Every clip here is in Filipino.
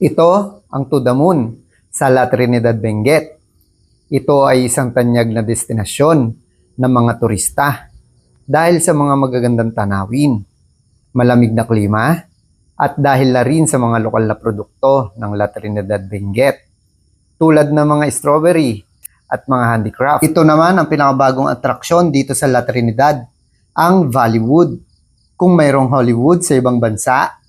Ito ang To the Moon sa La Trinidad Benguet. Ito ay isang tanyag na destinasyon ng mga turista dahil sa mga magagandang tanawin, malamig na klima, at dahil na rin sa mga lokal na produkto ng La Trinidad Benguet tulad ng mga strawberry at mga handicraft. Ito naman ang pinakabagong atraksyon dito sa La Trinidad, ang Bollywood. Kung mayroong Hollywood sa ibang bansa,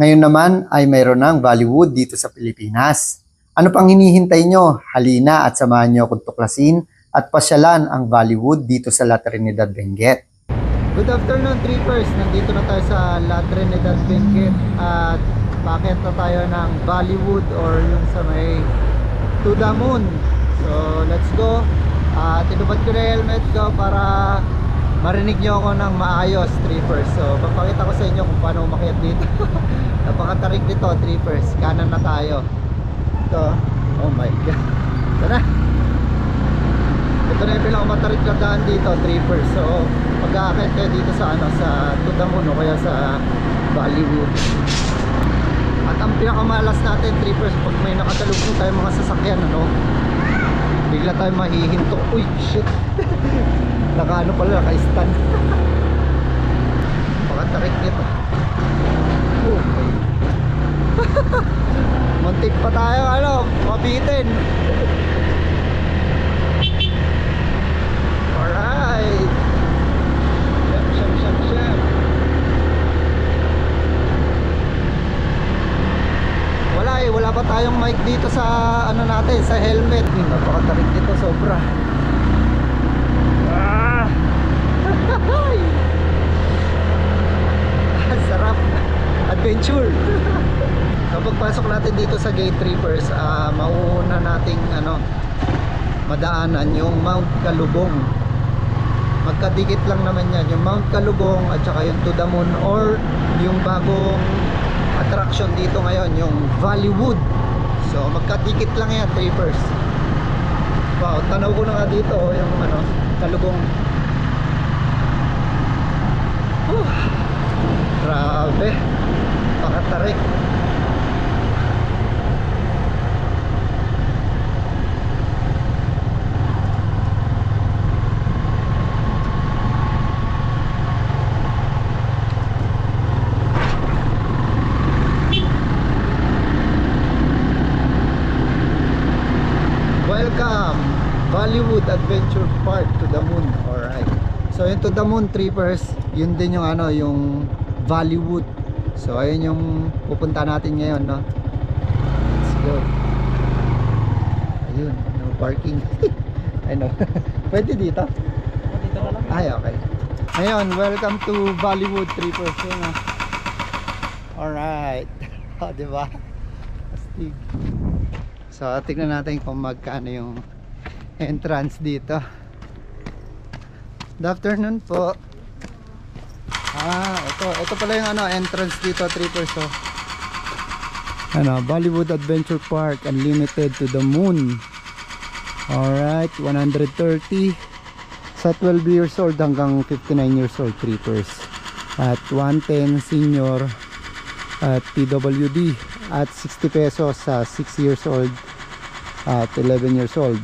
ngayon naman ay mayroon ng Bollywood dito sa Pilipinas. Ano pang hinihintay nyo? Halina at samahan nyo akong tuklasin at pasyalan ang Bollywood dito sa La Trinidad Benguet. Good afternoon, Trippers. Nandito na tayo sa La Trinidad Benguet at bakit na tayo ng Bollywood or yung sa may To the Moon. So, let's go. At tinubad ko na helmet ko para marinig nyo ako ng maayos, Trippers. So, papakita ko sa inyo kung paano umakyat dito. Napakatarik nito, Trippers. Kanan na tayo. Ito. Oh my God. Ito na. Ito na yung pinakamatarik na daan dito, Trippers. So, mag-aakit kayo dito sa ano, sa Tutamun o kaya sa Bollywood. At ang pinakamalas natin, Trippers, pag may nakatalubong tayo mga sasakyan, ano, bigla tayo mahihinto. Uy, shit. naka ano pala, naka-stand. Pakatarik nito. Oh my. Muntik pa tayo, ano, mabitin. Alright. Siyam, siyam, siyam, siyam. Wala eh, wala pa tayong mic dito sa ano natin, sa helmet. Napakatarik dito, sobra. Ah! Sarap. Adventure. so pagpasok natin dito sa Gate Trippers, ah mauuna nating ano, madaanan yung Mount Kalubong. Magkadikit lang naman yan, yung Mount Kalubong at saka yung Moon or yung bagong attraction dito ngayon, yung Valleywood. So magkadikit lang yan, Trippers. Wow, tanaw ko na nga dito oh, yung ano, Kalubong. Whew. Grabe. Pakatarik. Welcome Bollywood Adventure Park to the Moon. Alright. So yung to the Moon Trippers, yun din yung ano, yung Bollywood. So ayun yung pupunta natin ngayon, no. Let's go. Ayun, no parking. ano? Pwede dito? Dito na lang. Ay, okay. Ngayon, welcome to Bollywood Trippers. Yun, ah. Alright. O, di ba? Astig. So, tignan natin kung magkano yung entrance dito. Good afternoon po. Ah, ito. Ito pala yung ano, entrance dito, Trippers. So. Ano, Bollywood Adventure Park, Unlimited to the Moon. Alright, 130 sa 12 years old hanggang 59 years old trippers at 110 senior at PWD at 60 pesos sa 6 years old at 11 years old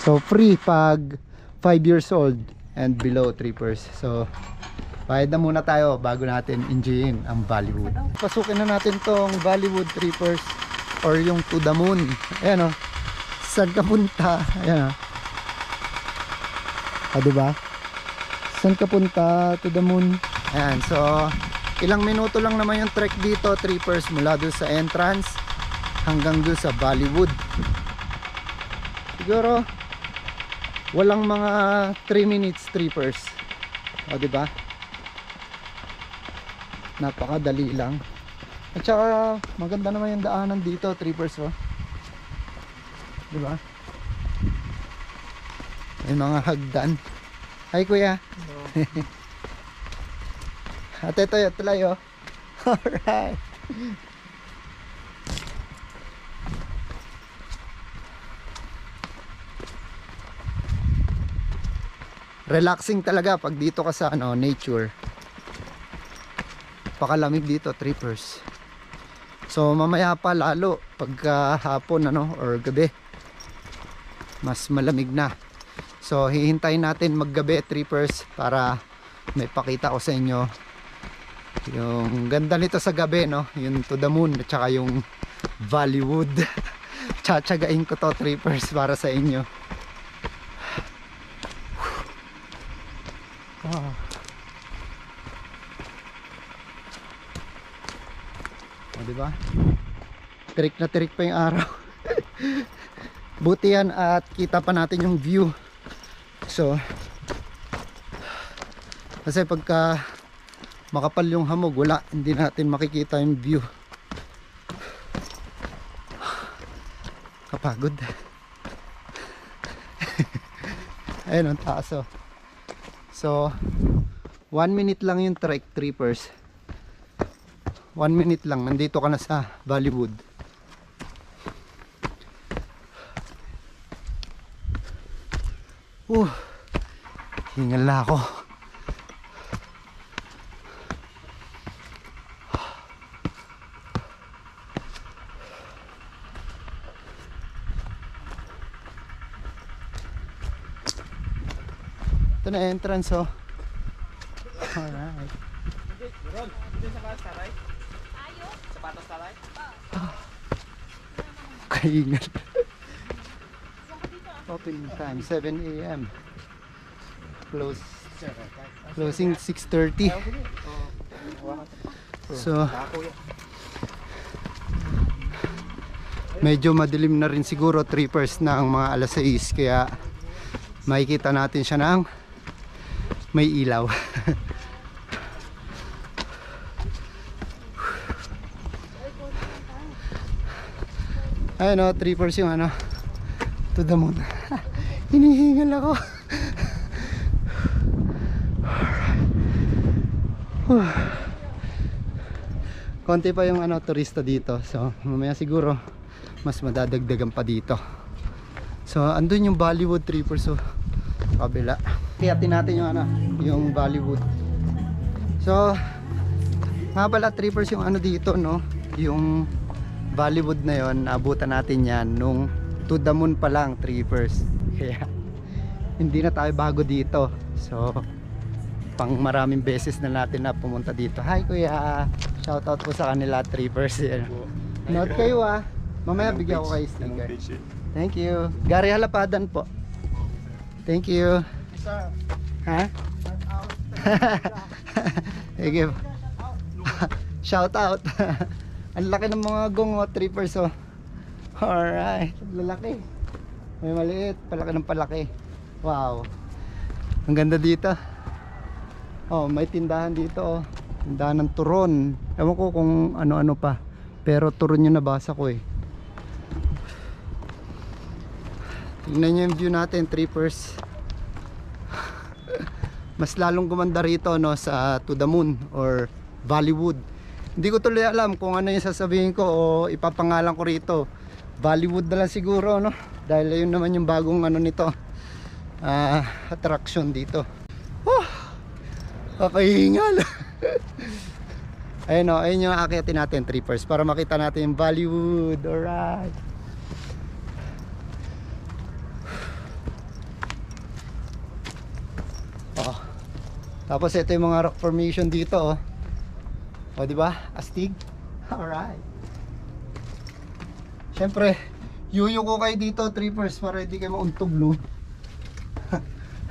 so free pag 5 years old and below trippers so bayad na muna tayo bago natin enjoyin ang Bollywood pasukin na natin tong Bollywood trippers or yung to the moon ayan o saan ka punta ayan o Ah, diba? Saan ka punta to the moon? Ayan, so ilang minuto lang naman yung trek dito, trippers mula doon sa entrance hanggang doon sa Bollywood. Siguro walang mga 3 minutes trippers. O, diba? Napakadali lang. At saka maganda naman yung daanan dito, trippers, oh. Diba? May mga hagdan. Hi kuya. Ate tayo, tayo. Alright. Relaxing talaga pag dito ka sa ano, nature. Pakalamig dito, trippers. So mamaya pa lalo pagka hapon ano or gabi mas malamig na. So hihintayin natin maggabi trippers para may pakita ko sa inyo yung ganda nito sa gabi no, yung to the moon at saka yung Bollywood. Tsatsagain ko to trippers para sa inyo. Wow. Diba? Tirik na tirik pa yung araw. Buti yan at kita pa natin yung view. So, kasi pagka makapal yung hamog, wala, hindi natin makikita yung view. Kapagod. Ayun ang taas oh. So, one minute lang yung trek, trippers. One minute lang, nandito ka na sa Bollywood. Uh, hingal na ako. Ito na entrance oh. Alright. Kaingal. Opening time 7 a.m. Close closing 6:30. So Medyo madilim na rin siguro trippers na ang mga alas 6 kaya makikita natin siya ng may ilaw. Ayun o, trippers yung ano, to the moon. Hinihingal ako. Konti pa yung ano, turista dito. So, mamaya siguro, mas madadagdagan pa dito. So, andun yung Bollywood trippers. So, kabila. Kiyatin natin yung ano, yung Bollywood. So, nga pala trippers yung ano dito, no? Yung Bollywood na yon naabutan natin yan nung to the moon pa lang, trippers. Kaya, hindi na tayo bago dito. So, pang maraming beses na natin na pumunta dito. Hi kuya, shoutout po sa kanila, trippers. Yan. Note kayo ah. Mamaya bigyan ko kayo sticker. Thank you. Gary Halapadan po. Thank you. Ha? Thank you. Shout out. Ang laki ng mga gongo trippers oh. Alright. Lalaki. May maliit. Palaki ng palaki. Wow. Ang ganda dito. Oh, may tindahan dito oh. Tindahan ng turon. Ewan ko kung ano-ano pa. Pero turon yung nabasa ko eh. Tingnan nyo yung view natin, trippers. Mas lalong gumanda rito no sa To the Moon or Bollywood. Hindi ko tuloy alam kung ano yung sasabihin ko o ipapangalan ko rito. Bollywood na lang siguro no. Dahil yun naman yung bagong ano nito. ah, attraction dito. Oh, kakahingal. ayun o, ayun yung akyatin natin trippers para makita natin yung Bollywood. Alright. Oh. Tapos ito yung mga rock formation dito oh. O di ba? Astig. Alright. Siyempre, yuyo ko kayo dito, trippers, para hindi kayo mauntog, no?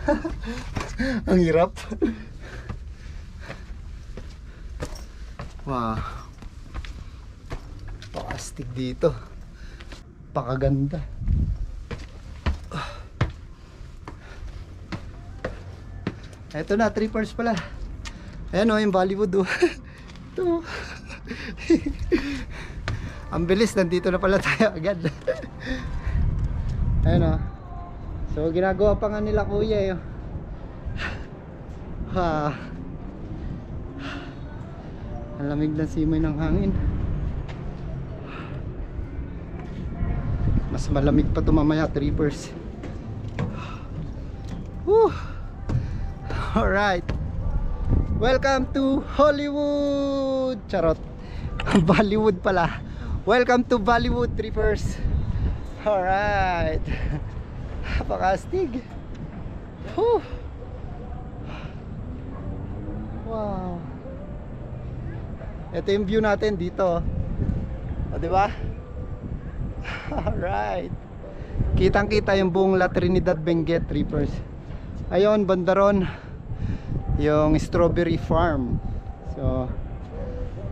Ang hirap. wow. Pakastig dito. Pakaganda. Eto na, trippers pala. Ayan o, yung Bollywood o. Ito. Ang bilis, nandito na pala tayo agad. Ayan o. So, ginagawa pa nga nila kuya eh. oh. Ha. Ang lamig ng simoy ng hangin. Mas malamig pa ito mamaya, trippers. Woo! Alright. Welcome to Hollywood! Charot. Bollywood pala. Welcome to Bollywood Trippers. Alright. Pakastig. Whew. Wow. Ito yung view natin dito. O, di ba? Alright. Kitang-kita yung buong La Trinidad Benguet Trippers. Ayun, bandaron yung strawberry farm. So,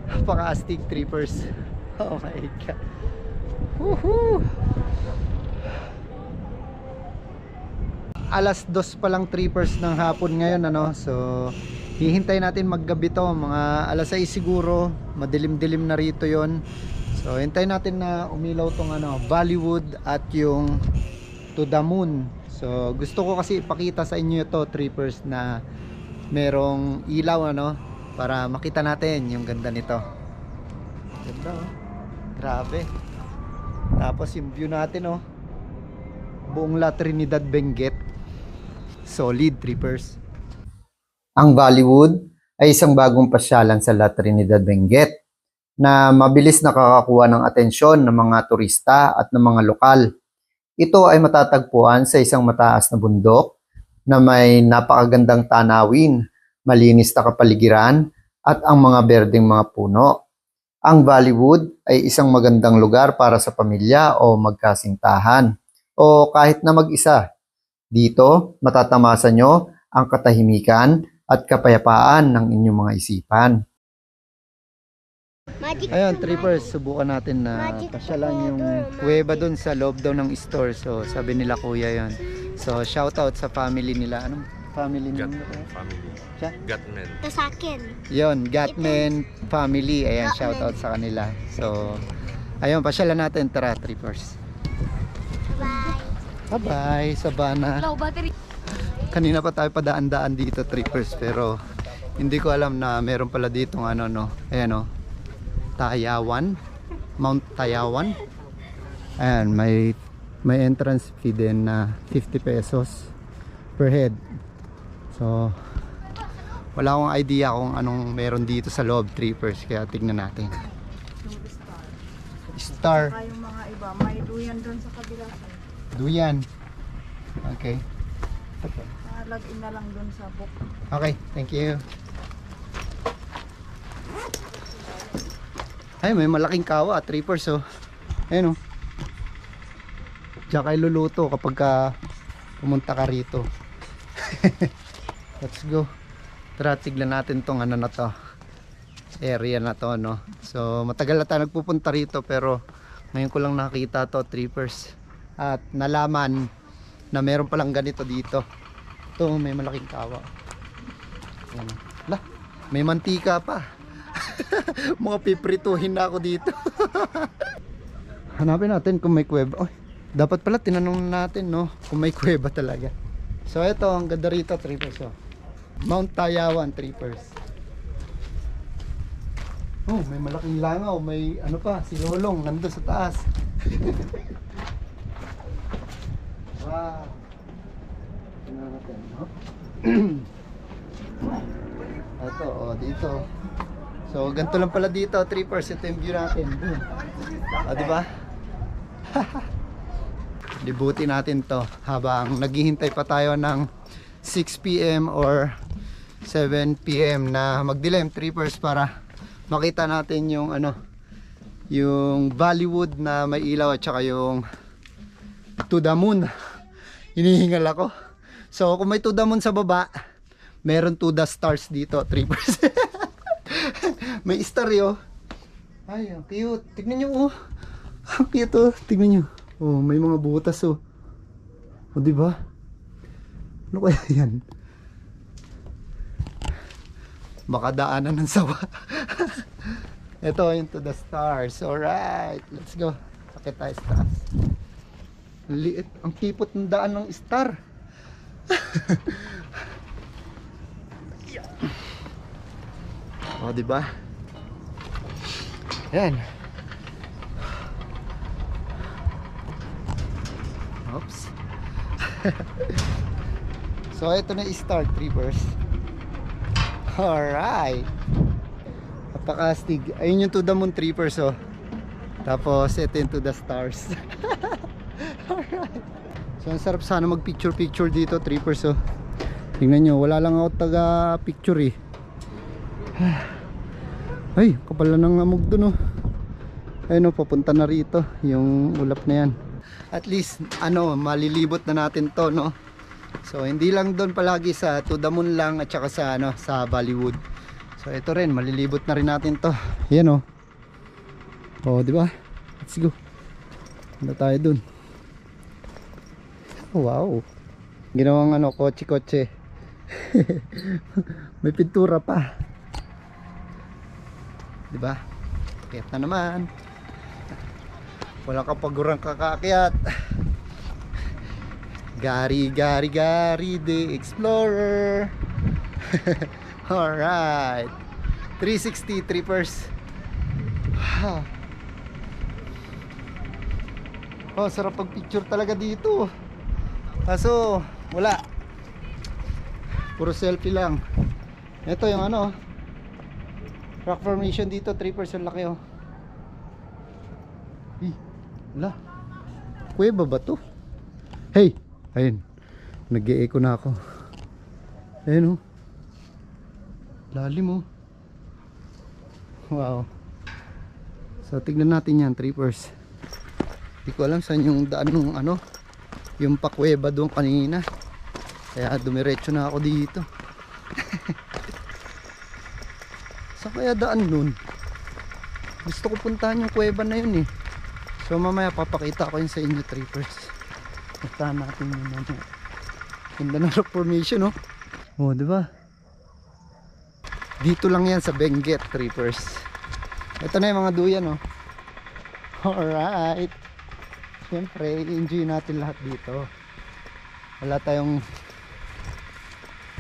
Napaka-astig trippers. Oh my god. Woohoo! Alas dos pa lang trippers ng hapon ngayon ano. So, hihintay natin maggabi to. Mga alas 6 siguro. Madilim-dilim na rito yon. So, hintayin natin na umilaw tong ano, Bollywood at yung To the Moon. So, gusto ko kasi ipakita sa inyo ito trippers na merong ilaw ano para makita natin yung ganda nito. Ganda oh. Grabe. Tapos yung view natin oh. Buong La Trinidad Benguet. Solid trippers. Ang Bollywood ay isang bagong pasyalan sa La Trinidad Benguet na mabilis nakakakuha ng atensyon ng mga turista at ng mga lokal. Ito ay matatagpuan sa isang mataas na bundok na may napakagandang tanawin, malinis na kapaligiran at ang mga berdeng mga puno. Ang Bollywood ay isang magandang lugar para sa pamilya o magkasintahan o kahit na mag-isa. Dito, matatamasa nyo ang katahimikan at kapayapaan ng inyong mga isipan. Magic Ayun, trippers, subukan natin na pasyalan yung kuweba dun sa loob daw ng store. So, sabi nila kuya yon. So, shout out sa family nila. Anong family nila? family. Siya? Gatman. Ito sa akin. Yon, Gatman family. Ayan, Gatman. shout out sa kanila. So, ayun, pasyalan natin. Tara, trippers. Bye. Bye-bye, Sabana. Low battery. Kanina pa tayo padaan-daan dito, trippers. Pero, hindi ko alam na meron pala dito ano, no. Ayan, oh. Tayawan. Mount Tayawan. Ayan, may may entrance fee din na 50 pesos per head. So, wala akong idea kung anong meron dito sa loob trippers kaya tignan natin. Star. Saka yung mga iba, may duyan doon sa kabila. Duyan. Okay. Lagin na lang doon sa book. Okay, thank you. Ay, may malaking kawa, trippers oh. Ayun oh. Diyan kayo luluto kapag ka pumunta ka rito. Let's go. Tara, tignan natin tong ano na to. Area na to, no. So, matagal na tayo nagpupunta rito pero ngayon ko lang nakita to, trippers. At nalaman na meron palang ganito dito. Ito, may malaking kawa. Ayan. Lah, may mantika pa. Mga piprituhin na ako dito. Hanapin natin kung may kuweba. Oy, dapat pala tinanong natin, no? Kung may kuweba talaga. So, ito, ang ganda rito, trippers. Oh. Mount Tayawan, trippers. Oh, may malaking langaw. May ano pa, si Lolong, nandun sa taas. wow. Tingnan natin, no? Ito, oh, dito. So, ganito lang pala dito, trippers. Ito yung view natin. Boom. Ah, di ba? Libuti natin to habang naghihintay pa tayo ng 6 p.m. or 7 p.m. na magdilim trippers para makita natin yung ano yung Bollywood na may ilaw at saka yung to the moon hinihingal ako so kung may to the moon sa baba meron to the stars dito trippers may star yun ay ang cute. Tignan nyo oh. Ang cute oh. Tignan nyo oh may mga butas oh. O di ba? Ano kaya yan? Makadaanan ng sawa. Ito yung to the stars. Alright let's go. Sakit tayo ang liit ang kipot ng daan ng star o di ba yan oops so ito na yung star trippers Alright. Napakastig. Ayun yung to the moon trippers oh. Tapos ito yung to the stars. Alright. So ang sarap sana mag picture picture dito trippers oh. Tingnan nyo, wala lang ako taga picture eh. Ay, kapal na ng amog dun oh. Ayun oh, papunta na rito yung ulap na yan. At least ano, malilibot na natin to no. So hindi lang doon palagi sa to the moon lang at saka sa ano sa Bollywood. So ito rin malilibot na rin natin to. Yan oh. Oh, di ba? Let's go. Punta tayo doon. Wow. Ginawang ano, kotse-kotse. May pintura pa. Di ba? Kaya na naman. Wala ka pagurang kakaakyat. Gary, Gary, Gary, the Explorer. Alright. 360 trippers. Wow. Oh, sarap pag-picture talaga dito. Kaso, wala. Puro selfie lang. Ito yung ano. Rock formation dito, 3% laki oh. Ih, wala. Kuweba ba to? Hey! Ayun. Nag-e-echo na ako. Ayun oh. Lalim oh. Wow. So tignan natin yan, trippers. Hindi ko alam saan yung daan nung ano, yung pakweba doon kanina. Kaya dumiretso na ako dito. Sa kaya daan nun? Gusto ko puntahan yung kuweba na yun eh. So mamaya papakita ko yun sa inyo trippers. Puntahan natin yun ano. Ganda ng rock formation oh. Oh, di ba? Dito lang yan sa Benguet trippers. Ito na yung mga duyan oh. Alright. Siyempre, enjoy natin lahat dito. Wala tayong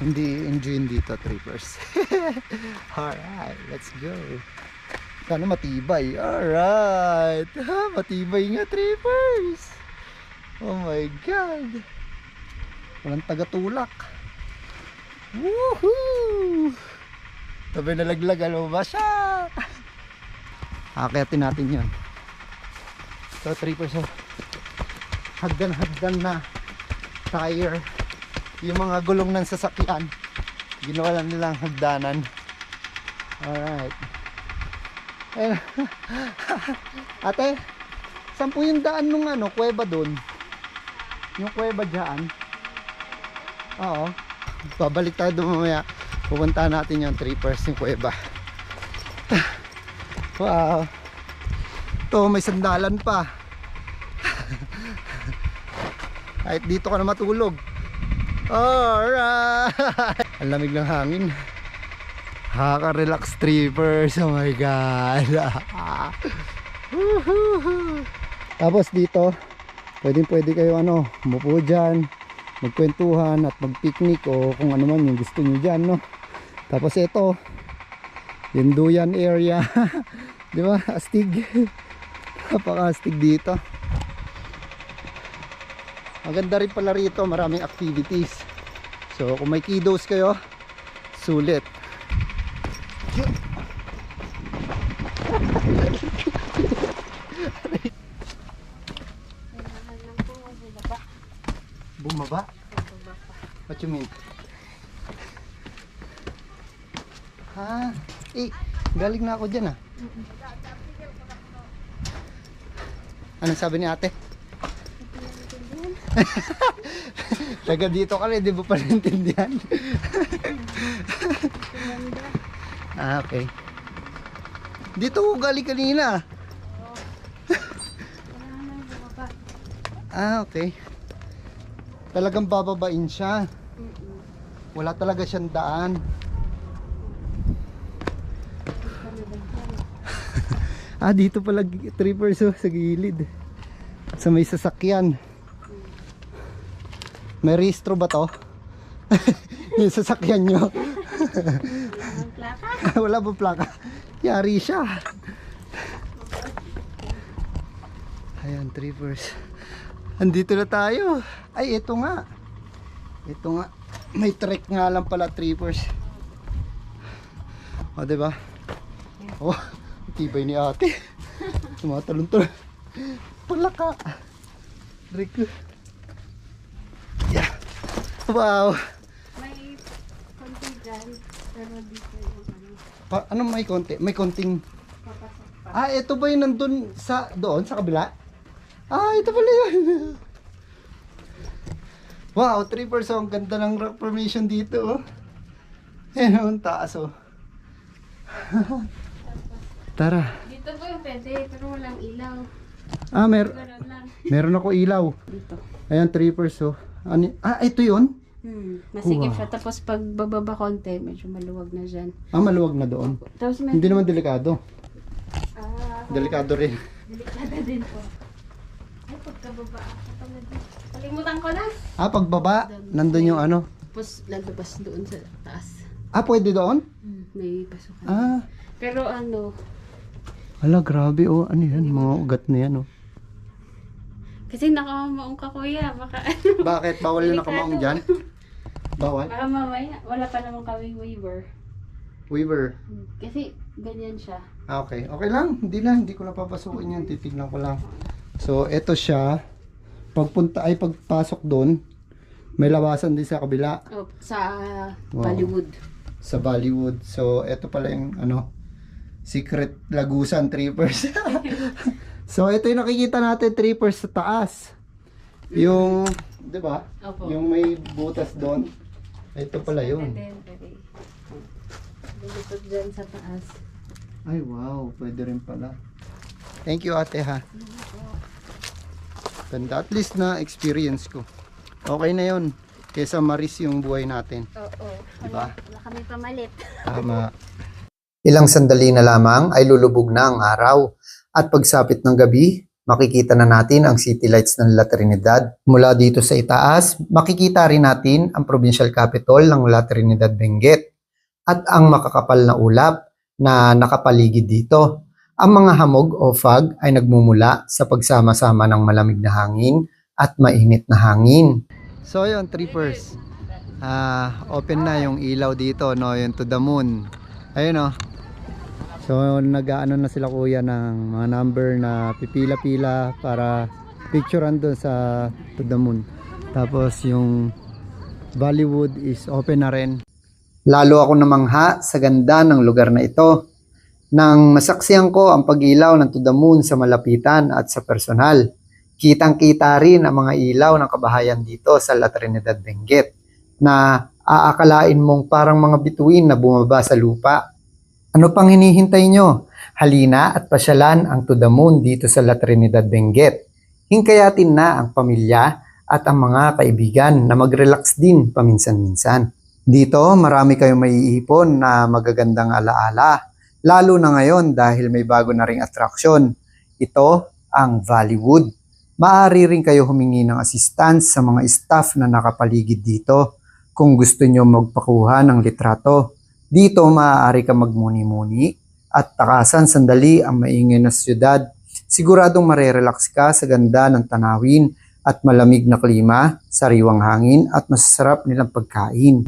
hindi enjoy dito trippers. Alright, let's go. Sana matibay. Alright. Matibay nga trippers. Oh my god. Walang tagatulak. Woohoo! Tabi nalaglag, mo ba siya? Akyatin natin yun. So, trippers, oh. Hagdan-hagdan na tire. Yung mga gulong ng sasakyan. Ginawa lang nilang hagdanan. Alright. Ayun. Ate, saan po yung daan nung ano, kuweba doon? Yung kuweba dyan? Oo. Babalik tayo doon. Pupunta natin yung trippers yung kuweba. wow. Ito, may sandalan pa. Kahit dito ka na matulog. Alright! Ang lamig ng hangin. Nakaka-relax trippers. Oh my God. Tapos dito, pwedeng pwede kayo ano, umupo dyan, magkwentuhan at magpicnic o kung ano man yung gusto nyo dyan, no? Tapos ito, yung duyan area. Di ba? Astig. Napaka-astig dito. Maganda rin pala rito, maraming activities. So kung may kiddos kayo, sulit. Bumaba? What you mean? Ha? Eh, galing na ako dyan ah. Anong sabi ni ate? Taga dito ka rin, di ba pa naintindihan? ah, okay. Dito ko galing kanina. ah, okay. Talagang bababain siya. Wala talaga siyang daan. ah, dito pala trippers oh, sa gilid. Sa may sasakyan. May rehistro ba to? yung sasakyan nyo. Wala ba plaka? Yari siya. Ayan, trippers. Andito na tayo. Ay, ito nga. Ito nga. May trek nga lang pala, trippers. O, diba? Oh, tibay ni ate. Tumatalon-talon. Palaka. Rico. Wow. May konti dyan, pero dito yung ano, Pa, ano may konti? May konting... papasok pa. Ah, ito ba yung nandun sa... Doon, sa kabila? Ah, ito pala yun. wow, 3 Ang ganda ng rock formation dito, oh. Ayan, oh, ang taas, oh. Tara. Dito po yung pwede, pero walang ilaw. Ah, mer meron ako ilaw. Dito. Ayan, 3 oh. Ano, ah, ito yun? Hmm, masikip Wow. siya. Tapos pag bababa konti, medyo maluwag na dyan. Ah, maluwag na doon. Tapos may... Hindi naman delikado. Ah, Delikado rin. delikada din po. Ay, pagkababa ako. Kalimutan ko na. Ah, pagbaba, nandun yung ano. Tapos lalabas doon sa taas. Ah, pwede doon? Hmm, may pasukan. Ah, Pero ano, ala, grabe, oh. Ano yan? Mga ugat na yan, oh. Kasi nakamaong ka kuya. Baka ano. Bakit? Bawal yung nakamaong dyan? Bawal? Baka mamaya, wala pa naman kami waiver. Weaver. Hmm, Kasi ganyan siya. Ah, okay. Okay lang. Hindi na. Hindi ko na papasukin yan. Titignan ko lang. So, eto siya. Pagpunta ay pagpasok doon, may labasan din sa kabila Oh, sa Wow. Bollywood. sa Bollywood. So, eto pala yung ano, secret lagusan trippers. so, ito yung nakikita natin trippers sa taas. Yung, 'di ba? Opo. Yung may butas doon. Ito pala yun. Lulutot dyan sa taas. Ay, wow. Pwede rin pala. Thank you, ate, ha. Ganda. At least na experience ko. Okay na yun. Kesa maris yung buhay natin. Oo. Diba? Wala kami pamalit. Tama. Ilang sandali na lamang ay lulubog na ang araw. At pagsapit ng gabi, makikita na natin ang city lights ng La Trinidad. Mula dito sa itaas, makikita rin natin ang provincial capital ng La Trinidad Benguet at ang makakapal na ulap na nakapaligid dito. Ang mga hamog o fog ay nagmumula sa pagsama-sama ng malamig na hangin at mainit na hangin. So yun, trippers. Ah, open na yung ilaw dito, no, yung to the moon. Ayun oh. So nag-aano na sila kuya ng mga number na pipila-pila para picturean doon sa to the moon. Tapos yung Bollywood is open na rin. Lalo ako namangha sa ganda ng lugar na ito. Nang masaksiyan ko ang pag-ilaw ng to the moon sa malapitan at sa personal. Kitang-kita rin ang mga ilaw ng kabahayan dito sa La Trinidad Benguet na aakalain mong parang mga bituin na bumaba sa lupa. Ano pang hinihintay nyo? Halina at pasyalan ang to the moon dito sa La Trinidad Benguet. Hingkayatin na ang pamilya at ang mga kaibigan na mag-relax din paminsan-minsan. Dito, marami kayong maiipon na magagandang alaala. Lalo na ngayon dahil may bago na ring atraksyon. Ito ang Valleywood. Maaari rin kayo humingi ng assistance sa mga staff na nakapaligid dito kung gusto nyo magpakuha ng litrato. Dito maaari ka magmuni-muni at takasan sandali ang maingay na syudad. Siguradong marerelax ka sa ganda ng tanawin at malamig na klima, sariwang hangin at masasarap nilang pagkain.